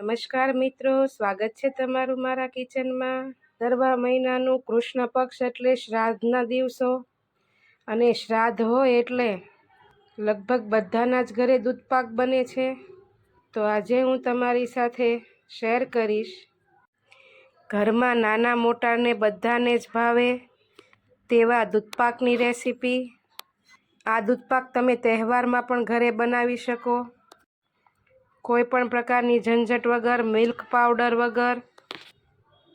નમસ્કાર મિત્રો, સ્વાગત છે તમારું મારા કિચનમાં. દરવા મહિનાનું કૃષ્ણ પક્ષ એટલે શ્રાદ્ધના દિવસો. અને શ્રાદ્ધ હોય એટલે લગભગ બધાના જ ઘરે દૂધપાક બને છે. તો આજે હું તમારી સાથે શેર કરીશ. ઘરમાં નાના મોટાને બધાને જ ભાવે તેવા દૂધપાકની રેસીપી. આ દૂધપાક તમે તહેવારમાં પણ ઘરે બનાવી શકો. કોઈ પણ પ્રકારની ઝંઝટ વગર મિલ્ક પાવડર વગર.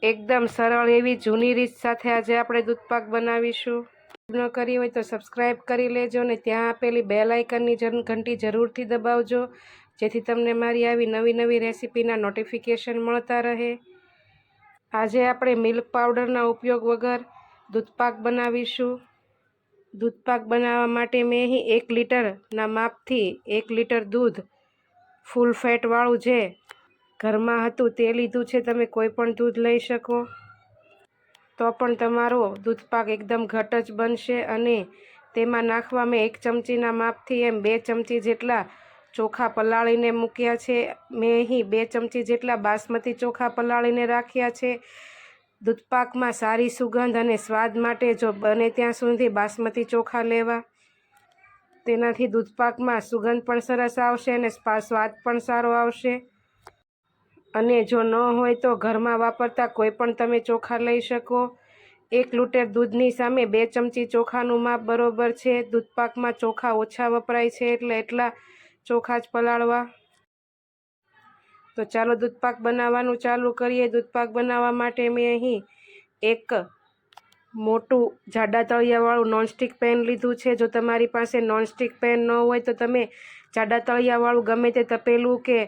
એકદમ સરળ એવી જૂની રીત સાથે આજે આપણે દૂધપાક બનાવીશું. ન કરી હોય તો સબસ્ક્રાઈબ કરી લેજો ને ત્યાં આપેલી બે લાઇકનની ઘંટી જરૂરથી દબાવજો, જેથી તમને મારી આવી નવી નવી રેસીપીના નોટિફિકેશન મળતા રહે. આજે આપણે મિલ્ક પાવડરના ઉપયોગ વગર દૂધપાક બનાવીશું. દૂધપાક બનાવવા માટે મેં અહીં એક લીટરના માપથી એક લીટર દૂધ ફૂલ ફેટવાળું જે ઘરમાં હતું તે લીધું છે, તમે કોઈ પણ દૂધ લઈ શકો. તો પણ તમારો દૂધપાક એકદમ ઘટ જ બનશે અને તેમાં નાખવા મેં એક ચમચીના માપથી એમ બે ચમચી જેટલા ચોખા પલાળીને મૂક્યા છે. મેં અહીં બે ચમચી જેટલા બાસમતી ચોખા પલાળીને રાખ્યા છે. દૂધપાકમાં સારી સુગંધ અને સ્વાદ માટે જો બને ત્યાં સુધી બાસમતી ચોખા લેવા. તેનાથી દૂધપાકમાં સુગંધ પણ સરસ આવશે અને સ્વાદ પણ સારો આવશે. અને જો ન હોય તો ઘરમાં વાપરતા કોઈ પણ તમે ચોખા લઈ શકો. એક લીટર દૂધની સામે બે ચમચી ચોખાનું માપ બરોબર છે. દૂધપાકમાં ચોખા ઓછા વપરાય છે એટલે એટલા ચોખા જ પલાળવા. તો ચાલો દૂધપાક બનાવવાનું ચાલુ કરીએ. દૂધપાક બનાવવા માટે મેં અહીં એક મોટું જાડા તળિયાવાળું નોનસ્ટિક પેન લીધું છે. જો તમારી પાસે નોનસ્ટિક પેન ન હોય તો તમે જાડા તળિયાવાળું ગમે તે તપેલું કે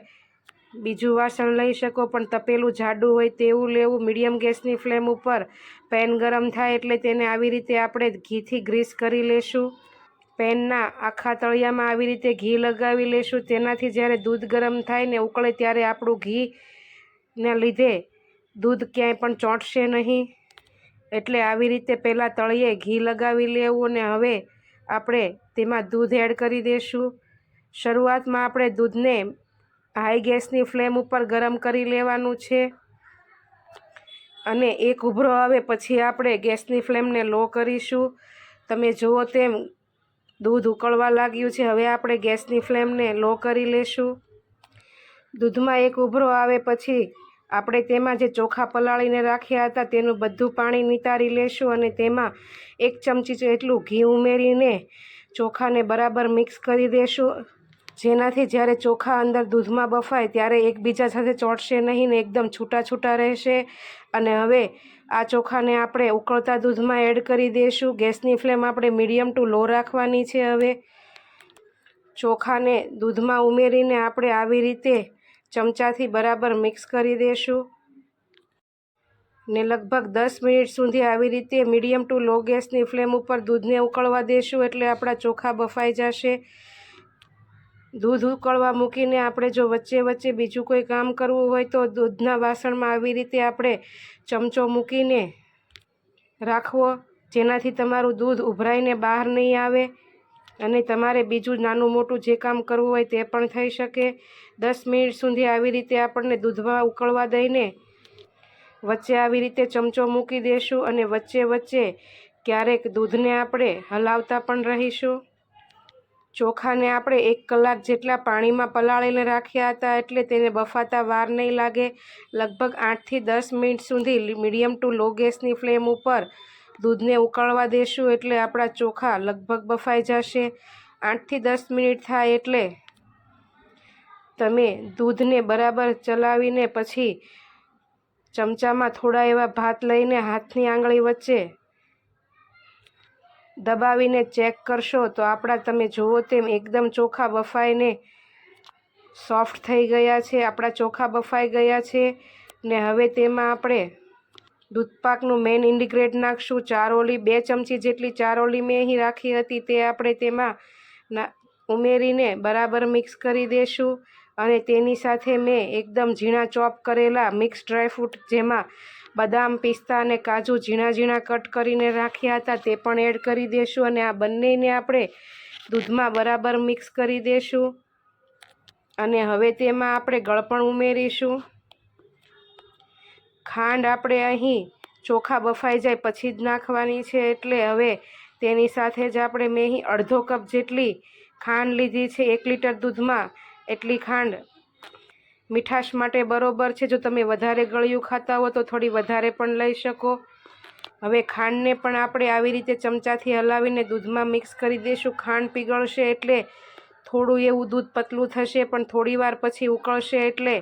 બીજું વાસણ લઈ શકો, પણ તપેલું જાડું હોય તેવું લેવું. મીડિયમ ગેસની ફ્લેમ ઉપર પેન ગરમ થાય એટલે તેને આવી રીતે આપણે ઘીથી ગ્રીસ કરી લેશું. પેનના આખા તળિયામાં આવી રીતે ઘી લગાવી લેશું. તેનાથી જ્યારે દૂધ ગરમ થાય ને ઉકળે ત્યારે આપણું ઘીને લીધે દૂધ ક્યાંય પણ ચોંટશે નહીં. એટલે આવી રીતે પહેલાં તળિયે ઘી લગાવી લેવું અને હવે આપણે તેમાં દૂધ એડ કરી દઈશું શરૂઆતમાં આપણે દૂધને હાઈ ગેસની ફ્લેમ ઉપર ગરમ કરી લેવાનું છે અને એક ઉભરો આવે પછી આપણે ગેસની ફ્લેમને લો કરીશું. તમે જુઓ તેમ દૂધ ઉકળવા લાગ્યું છે. હવે આપણે ગેસની ફ્લેમને લો કરી લેશું. દૂધમાં એક ઉભરો આવે પછી આપણે તેમાં જે ચોખા પલાળીને રાખ્યા હતા, તેનું બધું પાણી નિતારી લેશું અને તેમાં એક ચમચી જેટલું ઘી ઉમેરીને ચોખાને બરાબર મિક્સ કરી દેશું. જેનાથી જ્યારે ચોખા અંદર દૂધમાં બફાય, ત્યારે એકબીજા સાથે ચોંટશે નહીં ને એકદમ છૂટા છૂટા રહેશે. અને હવે આ ચોખાને આપણે ઉકળતા દૂધમાં એડ કરી દઈશું ગેસની ફ્લેમ આપણે મીડિયમ ટુ લો રાખવાની છે હવે. ચોખાને દૂધમાં ઉમેરીને આપણે આવી રીતે ચમચાથી બરાબર મિક્સ કરી દઈશું ને લગભગ દસ મિનિટ સુધી આવી રીતે મીડિયમ ટુ લો ગેસની ફ્લેમ ઉપર દૂધને ઉકળવા દઈશું એટલે આપણા ચોખા બફાઈ જશે. દૂધ ઉકળવા મૂકીને આપણે જો વચ્ચે વચ્ચે બીજું કોઈ કામ કરવું હોય તો દૂધના વાસણમાં આવી રીતે આપણે ચમચો મૂકીને રાખવો, જેનાથી તમારું દૂધ ઉભરાઈને બહાર નહીં આવે. અને તમારે બીજું નાનું મોટું જે કામ કરવું હોય તે પણ થઈ શકે. દસ મિનિટ સુધી આવી રીતે આપણને દૂધમાં ઉકળવા દઈને વચ્ચે આવી રીતે ચમચો મૂકી દઈશું અને વચ્ચે વચ્ચે ક્યારેક દૂધને આપણે હલાવતા પણ રહીશું. ચોખાને આપણે એક કલાક જેટલા પાણીમાં પલાળીને રાખ્યા હતા એટલે તેને બફાતા વાર નહીં લાગે. લગભગ આઠથી દસ મિનિટ સુધી મીડિયમ ટુ લો ગેસની ફ્લેમ ઉપર દૂધને ઉકળવા દેશું એટલે આપણા ચોખા લગભગ બફાઈ જશે. આઠથી દસ મિનિટ થાય એટલે તમે દૂધને બરાબર ચલાવીને પછી ચમચામાં થોડા એવા ભાત લઈને હાથની આંગળી વચ્ચે દબાવીને ચેક કરશો તો આપણા તમે જુઓ તેમ એકદમ ચોખા બફાઈને સોફ્ટ થઈ ગયા છે. આપણા ચોખા બફાઈ ગયા છે ને હવે તેમાં આપણે દૂધપાકનું મેઇન ઇન્ડિગ્રેટ નાખશું. ચારોલી બે ચમચી જેટલી ચારોલી મેં અહીં રાખી હતી. તે આપણે તેમાં ઉમેરીને બરાબર મિક્સ કરી દઈશું અને તેની સાથે મેં એકદમ ઝીણા ચોપ કરેલા મિક્સ ડ્રાયફ્રૂટ જેમાં બદામ, પિસ્તા અને કાજુ ઝીણા ઝીણા કટ કરીને રાખ્યા હતા. તે પણ એડ કરી દઈશું અને આ બંનેને આપણે દૂધમાં બરાબર મિક્સ કરી દઈશું અને હવે તેમાં આપણે ગળપણ ઉમેરીશું. ખાંડ આપણે અહીં ચોખા બફાઈ જાય પછી જ નાખવાની છે એટલે હવે તેની સાથે જ આપણે મેં અહીં અડધો કપ જેટલી ખાંડ લીધી છે, એક લીટર દૂધમાં. એટલી ખાંડ મીઠાશ માટે બરોબર છે. જો તમે વધારે ગળ્યું ખાતા હો તો થોડી વધારે પણ લઈ શકો. હવે ખાંડને પણ આપણે આવી રીતે ચમચાથી હલાવીને દૂધમાં મિક્સ કરી દઈશું. ખાંડ પીગળશે એટલે થોડું એવું દૂધ પતલું થશે, પણ થોડી વાર પછી ઉકળશે એટલે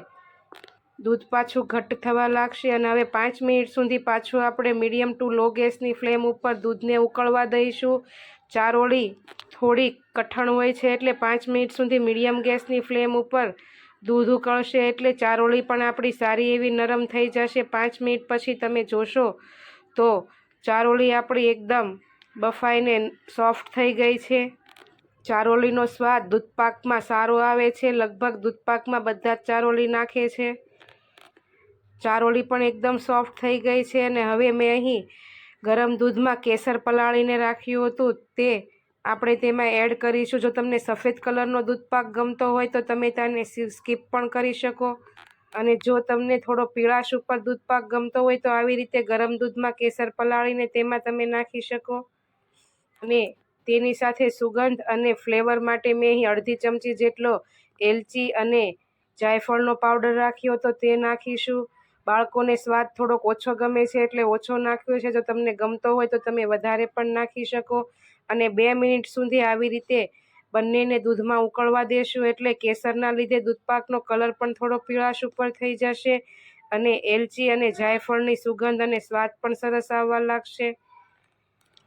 દૂધ પાછું ઘટ્ટ થવા લાગશે અને હવે પાંચ મિનિટ સુધી પાછું આપણે મીડિયમ ટુ લો ગેસની ફ્લેમ ઉપર દૂધને ઉકળવા દઈશું. ચારોળી થોડી કઠણ હોય છે એટલે પાંચ મિનિટ સુધી મીડિયમ ગેસની ફ્લેમ ઉપર દૂધ ઉકળશે એટલે ચારોળી પણ આપણી સારી એવી નરમ થઈ જશે. પાંચ મિનિટ પછી તમે જોશો તો ચારોળી આપણી એકદમ બફાઈને સોફ્ટ થઈ ગઈ છે. ચારોળીનો સ્વાદ દૂધપાકમાં સારો આવે છે. લગભગ દૂધપાકમાં બધા જ ચારોળી નાખે છે. ચારોળી પણ એકદમ સોફ્ટ થઈ ગઈ છે અને હવે મેં અહીં ગરમ દૂધમાં કેસર પલાળીને રાખ્યું હતું. તે આપણે તેમાં એડ કરીશું. જો તમને સફેદ કલરનો દૂધપાક ગમતો હોય તો તમે તેને સ્કીપ પણ કરી શકો. અને જો તમને થોડો પીળાશ ઉપર દૂધપાક ગમતો હોય તો આવી રીતે ગરમ દૂધમાં કેસર પલાળીને તેમાં તમે નાખી શકો. અને તેની સાથે સુગંધ અને ફ્લેવર માટે મેં અહીં અડધી ચમચી જેટલો એલચી અને જાયફળનો પાવડર રાખ્યો તો તે નાખીશું. બાળકોને સ્વાદ થોડોક ઓછો ગમે છે એટલે ઓછો નાખ્યો છે. જો તમને ગમતો હોય તો તમે વધારે પણ નાખી શકો. અને બે મિનિટ સુધી આવી રીતે બંનેને દૂધમાં ઉકળવા દેશું એટલે કેસરના લીધે દૂધપાકનો કલર પણ થોડો પીળાશ ઉપર થઈ જશે અને એલચી અને જાયફળની સુગંધ અને સ્વાદ પણ સરસ આવવા લાગશે.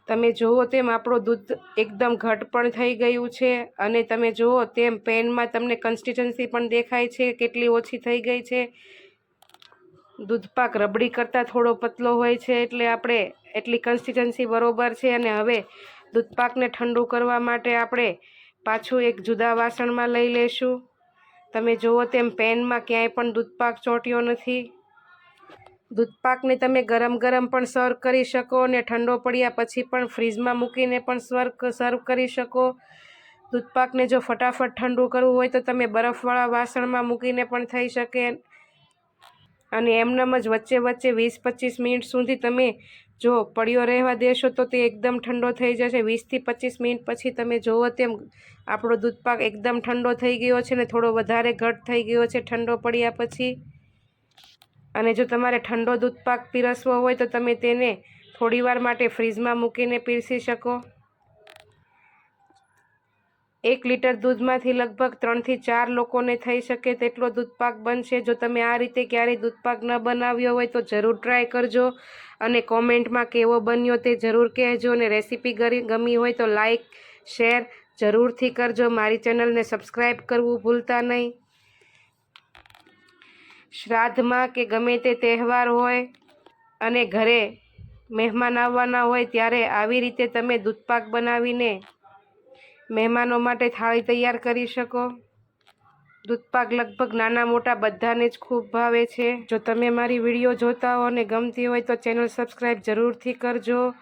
તમે જુઓ તેમ આપણું દૂધ એકદમ ઘટ પણ થઈ ગયું છે અને તમે જુઓ તેમ પેનમાં તમને કન્સિસ્ટન્સી પણ દેખાય છે. કેટલી ઓછી થઈ ગઈ છે. દૂધપાક રબડી કરતાં થોડો પતલો હોય છે એટલે આપણે એટલી કન્સિસ્ટન્સી બરોબર છે અને હવે દૂધપાકને ઠંડુ કરવા માટે આપણે પાછું એક જુદા વાસણમાં લઈ લેશું તમે જુઓ તેમ પેનમાં ક્યાંય પણ દૂધપાક ચોંટ્યો નથી. દૂધપાકને તમે ગરમ ગરમ પણ સર્વ કરી શકો અને ઠંડો પડ્યા પછી પણ ફ્રીજમાં મૂકીને પણ સર્વ સર્વ કરી શકો. દૂધપાકને જો ફટાફટ ઠંડુ કરવું હોય તો તમે બરફવાળા વાસણમાં મૂકીને પણ થઈ શકે. અને એમનામ જ વચ્ચે વચ્ચે વીસ પચીસ મિનિટ સુધી તમે જો પડ્યો રહેવા દેશો તો તે એકદમ ઠંડો થઈ જશે. વીસથી પચીસ મિનિટ પછી તમે જુઓ તેમ આપણો દૂધપાક એકદમ ઠંડો થઈ ગયો છે ને થોડો વધારે ઘટ થઈ ગયો છે ઠંડો પડ્યા પછી. અને જો તમારે ઠંડો દૂધપાક પીરસવો હોય તો તમે તેને થોડીવાર માટે ફ્રીજમાં મૂકીને પીરસી શકો. એક લીટર દૂધમાંથી લગભગ ત્રણથી ચાર લોકોને થઈ શકે તેટલો દૂધપાક બનશે. જો તમે આ રીતે ક્યારેય દૂધપાક ન બનાવ્યો હોય તો જરૂર ટ્રાય કરજો અને કોમેન્ટમાં કેવો બન્યો તે જરૂર કહેજો અને રેસીપી ગમી હોય તો લાઈક શેર જરૂરથી કરજો. મારી ચેનલને સબસ્ક્રાઈબ કરવું ભૂલતા નહીં. શ્રાદ્ધમાં કે ગમે તે તહેવાર હોય અને ઘરે મહેમાન આવવાના હોય ત્યારે આવી રીતે તમે દૂધપાક બનાવીને મહેમાનો માટે થાળી તૈયાર કરી શકો. દૂધપાક લગભગ નાના મોટા બધાને જ ખૂબ ભાવે છે. જો તમે મારી વીડિયો જોતા હો અને ગમતી હોય તો ચેનલ સબસ્ક્રાઈબ જરૂરથી કરજો.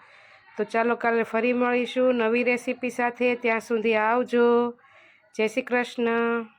તો ચાલો કાલે ફરી મળીશું નવી રેસીપી સાથે. ત્યાં સુધી આવજો. જય શ્રી કૃષ્ણ.